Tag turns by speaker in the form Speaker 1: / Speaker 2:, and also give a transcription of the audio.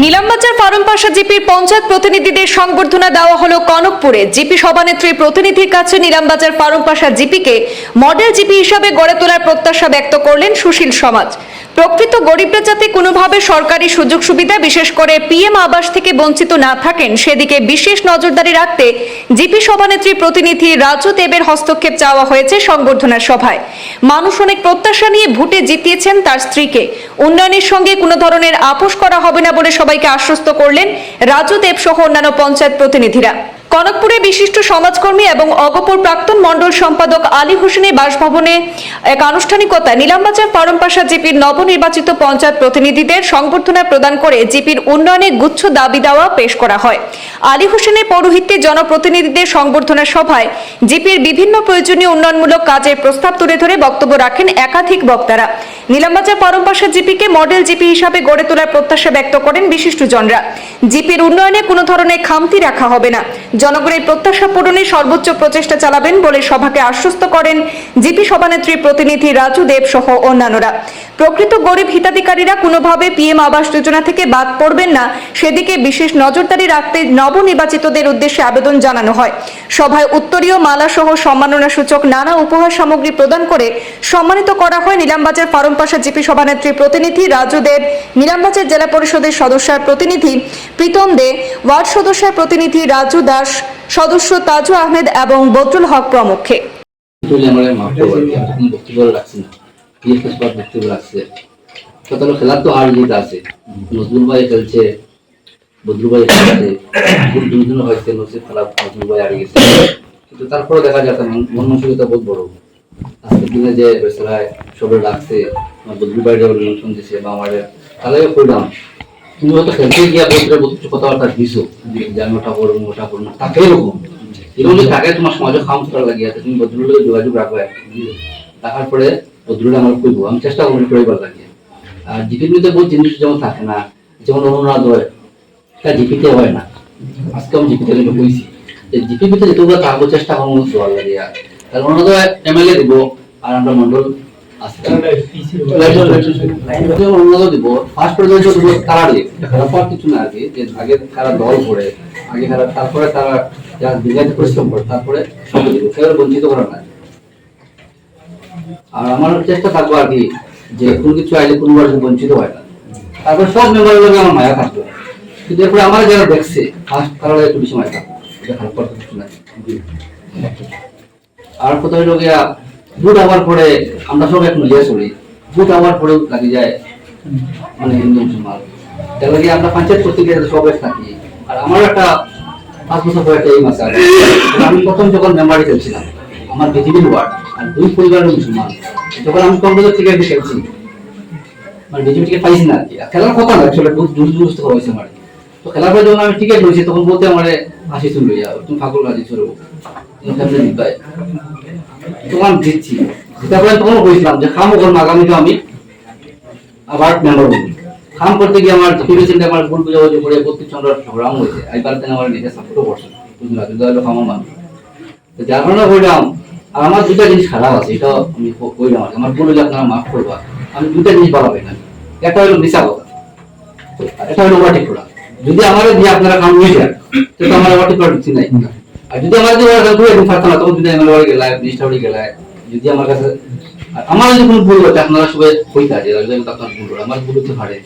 Speaker 1: নীলামবাজার ফারুমপাশা জিপির পঞ্চায়েত প্রতিনিধিদের সংবর্ধনা দেওয়া হলো কনকপুরে। জিপি সভানেত্রী প্রতিনিধির কাছে নীলামবাজার ফারুমপাশা জিপিকে মডেল জিপি হিসাবে গড়ে তোলার প্রত্যাশা ব্যক্ত করলেন সুশীল সমাজ। প্রকৃত গরিবরা যাতে কোনোভাবে সরকারি সুযোগ সুবিধা, বিশেষ করে পিএম আবাস থেকে বঞ্চিত না থাকেন, সেদিকে বিশেষ নজরদারি রাখতে জিপি সভানেত্রী প্রতিনিধি রাজু দেবের হস্তক্ষেপ চাওয়া হয়েছে সংবর্ধনা সভায়। মানুষ অনেক প্রত্যাশা নিয়ে ভোটে জিতিয়েছেন তার স্ত্রীকে। উন্নয়নের সঙ্গে কোনো ধরনের আপোষ করা হবে না বলে সবাইকে আশ্বস্ত করলেন রাজু দেব সহ অন্যান্য পঞ্চায়েত প্রতিনিধিরা। কনকপুরে বিশিষ্ট সমাজকর্মী এবং অগপুর প্রাক্তন মণ্ডল সম্পাদক আলী হোসেনের বাসভবনে এক আনুষ্ঠানিকতা নীলামবাজার পারমপাশা জিপির নবনির্বাচিত পঞ্চায়েত প্রতিনিধিদের সংবর্ধনা প্রদান করে জিপির উন্নয়নে গুচ্ছ দাবি দেওয়া পেশ করা হয়। আলী হোসেনের পৌরোহিত্যে জনপ্রতিনিধিদের সংবর্ধনা সভায় জিপির বিভিন্ন প্রয়োজনীয় উন্নয়নমূলক কাজের প্রস্তাব তুলে ধরে বক্তব্য রাখেন একাধিক বক্তারা। নীলামবাজার পারমপাশা জিপিকে মডেল জিপি হিসাবে গড়ে তোলার প্রত্যাশা ব্যক্ত করেন বিশিষ্টজনরা। জিপির উন্নয়নে কোনো ধরনের খামতি রাখা হবে না। জনগণের প্রত্যাশা পূরণে সর্বোচ্চ প্রচেষ্টা চালাবেন বলে সভাকে আশ্বস্ত করেন জিপি সভানেত্রী প্রতিনিধি রাজু দেব সহ অন্যান্যরা। প্রকৃত গরিব হিতাধিকারীরা কোনোভাবে পিএম আবাস যোজনা থেকে বাদ পড়বেন না। সেদিকে বিশেষ নজরদারি রাখতে নবনির্বাচিতদের উদ্দেশ্যে আবেদন জানানো হয়। সভায় উত্তরীয় মালা সহ সম্মাননা সূচক নানা উপহার সামগ্রী প্রদান করে সম্মানিত করা হয় নীলামবাজার ফারুমপাশা জিপি সভানেত্রী প্রতিনিধি রাজু দেব, নীলামবাজার জেলা পরিষদের সদস্যার প্রতিনিধি প্রীতম দে, ওয়ার্ড সদস্যের প্রতিনিধি রাজু দাস, সদস্য তাজু আহমেদ এবং বদরুল হক প্রমুখে।
Speaker 2: বিএসএস কত খেলার তো জিত আছে। নজরুল ভাই খেলছে খেলছে খুব হয়েছে খেলা নজরুল ভাই গেছে। কিন্তু তারপরে দেখা যাচ্ছে মন মন মানসিকতা বহুত বড়। আজকের দিনে যে বেসরায় যেমন নিমন্ত্রণ দিছে বা আমার তাহলেও করলাম তুমি হয়তো খেলতে গিয়া বলতে বলতে কথাবার্তা দিছো, যে আমি ওটা করব ওটা করব তাকে এরকম। এরকম তোমার সমাজে খাম করা লাগিয়ে আছে, তুমি বদরুলের যোগাযোগ রাখবে রাখার পরে আমার আমি চেষ্টা লাগে আর বহু জিনিস যেমন থাকে না, যেমন এটা জিপিতে হয় না। আজকে আমি জিপিতে যে থাকব চেষ্টা করব আর এমএলএ আর আমরা মন্ডল তারা দল আগে তারা তারপরে তারা পরিশ্রম করে, তারপরে বঞ্চিত করা না আর আমার চেষ্টা থাকব আর কি, যে কোনো কিছু আইলে কোনো বার বঞ্চিত হয় না। তারপর সব মেম্বারের লগে আমার মায়া থাকবে। কিন্তু এরপরে আমার যারা দেখছে ফার্স্ট তারা একটু বেশি মায়া থাকবে। এটা খারাপ আর কোথাও হলো গিয়া, ভোট হওয়ার পরে আমরা সব এক মিলিয়ে চলি। ভোট হওয়ার পরেও লাগি যায় মানে হিন্দু, মুসলমান। তার লাগে আমরা পঞ্চায়েত করতে গিয়ে সব এক থাকি। আর আমার একটা পাঁচ বছর পরে একটা এই মাসে আমি প্রথম যখন মেম্বারে খেলছিলাম আমার বিজেপির ওয়ার্ড আর দুই পরিবারের মুসলমান। যখন আমি কংগ্রেসের থেকে এসে খেলছি? মানে বিজেপি টিকিট পাইছি না আর কি। খেলার কথা না আসলে জোর করা হয়েছে আমার। তো খেলার পরে যখন আমি টিকিট লইছি তখন বলতে আমার, হাসি চুল লইয়া তুমি ফাঁকুল চলো তুমি কেমনে জিতবাই তোমার দিচ্ছি তারপরে তখন বলছিলাম যে, খাম করব আগামীতে আমি আবার মেম্বার হব। খাম করতে গিয়ে আমার প্রিভিয়েসেন্টে আমার ভুল বুঝাবুঝি করে প্রত্যেক চন্দ্র সংগ্রাম হয়েছে। এইবার থেকে আমার নিজে সাপোর্টও করছে বুঝলি না। কিন্তু হলো মানুষ তো যার কারণে বললাম আর আমার দুটা জিনিস খারাপ আছে এটা আমি ক- কইলাম আর আমার হলে আপনারা মাফ করবা। আমি দুটা জিনিস পাই না একটা হলো মিশা কথা একটা হলো ওভারটেক করা। যদি আমার দিয়ে আপনারা কাম হয়ে যায়, তো আমার করার কিছু নাই। আর যদি আমার ওরা করে একদম পারতাম না, তখন যদি আমার বাড়ি গেলায়, জিনিসটা বাড়ি গেলায়, যদি আমার কাছে আমার যদি কোনো ভুল হচ্ছে আপনারা সবাই কইতা যে রাজু আপনার ভুল আমার ভুল হতে পারে